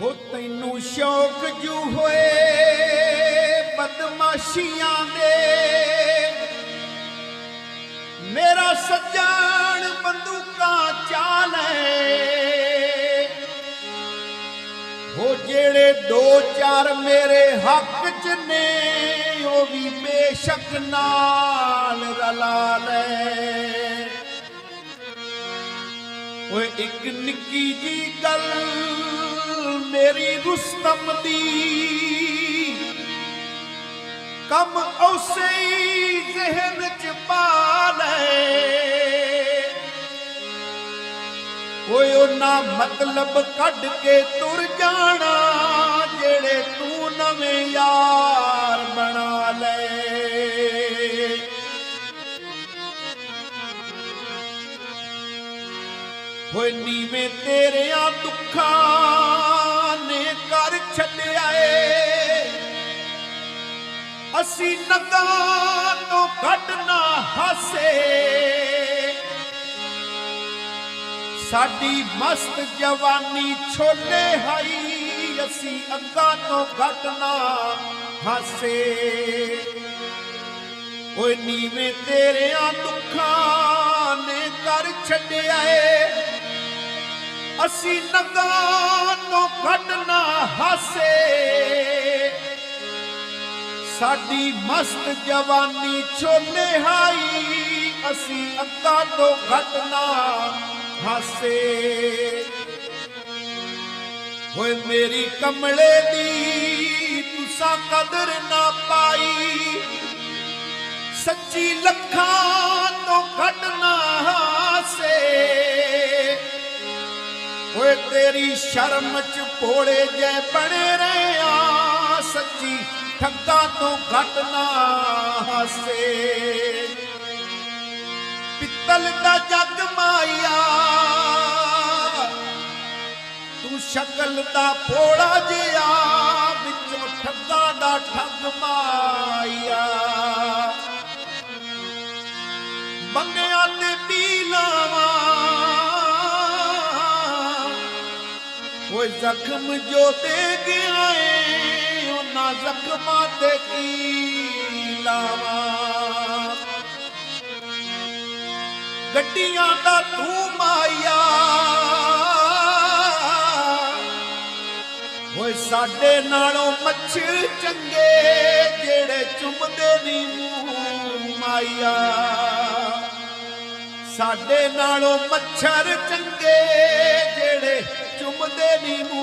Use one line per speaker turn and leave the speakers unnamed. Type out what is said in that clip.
ਹੋ ਤੈਨੂੰ ਸ਼ੌਕ ਜੂ ਹੋਏ ਬਦਮਾਸ਼ੀਆਂ ਦੇ। ਮੇਰਾ ਸੱਜਣ ਬੰਦੂਕਾਂ ਚਾਲੇ ਹੋ ਜਿਹੜੇ ਦੋ ਚਾਰ ਮੇਰੇ ਹੱਕ ਚ ਨੇ, ਉਹ ਵੀ ਬੇਸ਼ੱਕ ਨਾਲ ਰਲਾ ਲੈ। ਓਏ ਇੱਕ ਨਿੱਕੀ ਜੀ ਗੱਲ ਮੇਰੀ ਰੁਸਤਮ ਦੀ। ਕੰਮ ਉਸੇ ਹੀ ਜ਼ਿਹਨ ਚ ਪਾ ਲੈ। ਓਏ ਉਹਨਾਂ ਮਤਲਬ ਕੱਢ ਕੇ ਤੁਰ ਜਾਣਾ। ਹੋਏ ਨੀਵੇਂ ਤੇਰਿਆਂ ਦੁੱਖਾਂ ਨੇ ਕਰ ਛੱਡਿਆ ਏ। ਅਸੀਂ ਨਗਾ ਤੋਂ ਘੱਟ ਹੱਸੇ। ਸਾਡੀ ਮਸਤ ਜਵਾਨੀ ਛੋਲੇ ਹਾਈ, ਅਸੀਂ ਅੱਗਾ ਤੋਂ ਘੱਟ ਹੱਸੇ ਹਾਸੇ। ਓਏ ਨੀਵੇਂ ਤੇਰਿਆਂ ਦੁੱਖਾਂ ਛੱਡਿਆ ਏ। ਅਸੀਂ ਨਗਾ ਤੋਂ ਘੱਟ ਨਾ ਹਾਸੇ। ਸਾਡੀ ਮਸਤ ਜਵਾਨੀ ਛੋਲੇ ਹਾਈ, ਅਸੀਂ ਅੱਗਾ ਤੋਂ ਘੱਟ ਨਾ ਹਾਸੇ। ਹੋਏ ਮੇਰੀ ਕਮਲੇ ਦੀ, ਤੁਸਾਂ ਕਦਰ ਨਾ ਪਾਈ। ਸੱਚੀ ਲੱਖਾਂ ਤੇਰੀ ਸ਼ਰਮ ਚ ਭੋਲੇ ਜੈ ਬਣੇ ਰਿਆ ਸੱਚੀ ਠੱਗਾ ਤੋਂ ਘੱਟ ਨਾ ਹਾਸੇ। ਪਿੱਤਲ ਦਾ ਜੱਗ ਮਾਇਆ, ਤੂੰ ਸ਼ਕਲ ਦਾ ਭੋਲਾ ਜਿਆ ਵਿੱਚੋਂ ਠੱਗਾ ਦਾ ਠੱਗ ਮਾਇਆ। ਬੰਨਿਆਂ ਜ਼ਖਮ ਜੋ ਦੇ ਗਿਆ ਏ ਉਹਨਾਂ ਜ਼ਖਮਾਂ ਤੇ ਕੀ ਲਾਵਾਂ? ਗੱਡੀਆਂ ਦਾ ਤੂੰ ਮਾਇਆ। ਹੋਏ ਸਾਡੇ ਨਾਲੋਂ ਮੱਛਰ ਚੰਗੇ, ਜਿਹੜੇ ਚੁੰਮਦੇ ਨੀ ਮੂੰਹ ਮਾਇਆ। ਸਾਡੇ ਨਾਲੋਂ ਮੱਛਰ ਚੰਗੇ, ਜਿਹੜੇ ಚುಮುದೆ ನೀವು